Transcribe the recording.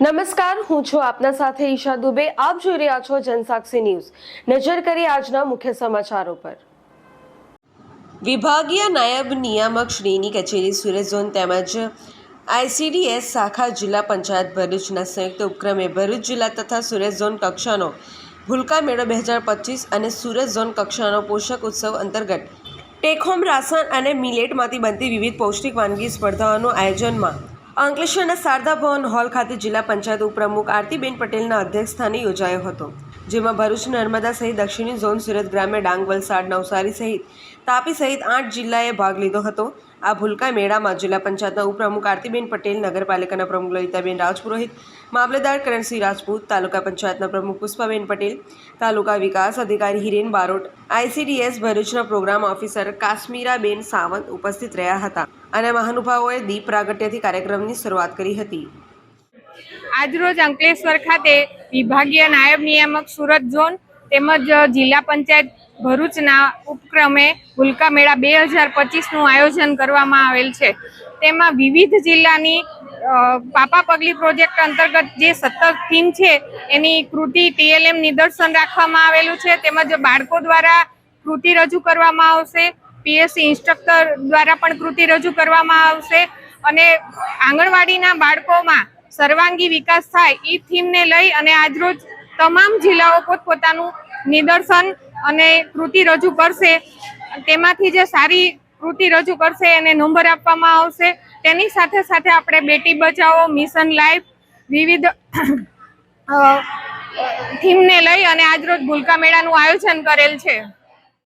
નમસ્કાર, હું છું આપના સાથે ઈશા દુબે. આપ જોઈ રહ્યા છો જનસાક્ષી ન્યૂઝ. નજર કરી આજના મુખ્ય સમાચારો પર. વિભાગીય નાયબ નિયામક શ્રીની કચેરી સુરત ઝોન તેમજ આઈસીડીએસ શાખા જિલ્લા પંચાયત ભરૂચના સંયુક્ત ઉપક્રમે ભરૂચ જિલ્લા તથા સુરત ઝોન કક્ષાનો ભૂલકા મેળો બે હજાર પચીસ અને સુરત ઝોન કક્ષાનો પોષક ઉત્સવ અંતર્ગત ટેકહોમ રાસન અને મિલેટમાંથી બનતી વિવિધ પૌષ્ટિક વાનગી સ્પર્ધાઓનું આયોજનમાં અંકલેશ્વરના શારદા ભવન હોલ ખાતે જિલ્લા પંચાયત ઉપપ્રમુખ આરતીબેન પટેલના અધ્યક્ષસ્થાને યોજાયો હતો. જેમાં ભરૂચ, નર્મદા સહિત દક્ષિણી ઝોન, સુરત ગ્રામ્ય ડાંગ વલસાડ નવસારી સહિત તાપી સહિત આઠ જિલ્લાએ ભાગ લીધો હતો. આ ભૂલકા મેળામાં જિલ્લા પંચાયતના ઉપપ્રમુખ આરતીબેન પટેલ, નગરપાલિકાના પ્રમુખ લલિતાબેન રાજપુરોહિત મામલેદાર કરણસિંહ રાજપૂત, તાલુકા પંચાયતના પ્રમુખ પુષ્પાબેન પટેલ, તાલુકા વિકાસ અધિકારી હિરેન બારોટ, આઈસીડીએસ ભરૂચના પ્રોગ્રામ ઓફિસર કાશ્મીરાબેન સાવંત ઉપસ્થિત રહ્યા હતા. અને મહાનુભાવોએ દીપ પ્રાગટ્યથી કાર્યક્રમની શરૂઆત કરી હતી. આજરોજ અંકલેશ્વર ખાતે વિભાગીય નાયબ નિયામક સુરત ઝોન તેમજ જિલ્લા પંચાયત ભરૂચના ઉપક્રમે ભૂલકા મેળા બે હજાર પચીસનું આયોજન કરવામાં આવેલ છે. તેમાં વિવિધ જિલ્લાની પાપા પગલી પ્રોજેક્ટ અંતર્ગત જે સત્તર થીમ છે, એની કૃતિ ટીએલએમ નિદર્શન રાખવામાં આવેલું છે. તેમજ બાળકો દ્વારા કૃતિ રજૂ કરવામાં આવશે. પીએસસી ઇન્સ્ટ્રક્ટર દ્વારા પણ કૃતિ રજૂ કરવામાં આવશે. અને આંગણવાડીના બાળકોમાં સર્વાંગી વિકાસ થાય એ થીમને લઈ અને આજરોજ તમામ જિલ્લાઓ પોતપોતાનું નિદર્શન અને કૃતિ રજૂ કરશે. તેમાંથી જે સારી કૃતિ રજૂ કરશે એને નંબર આપવામાં આવશે. તેની સાથે સાથે આપણે બેટી બચાવો, મિશન લાઈફ, વિવિધ થીમને લઈ અને આજરોજ ભૂલકા મેળાનું આયોજન કરેલ છે.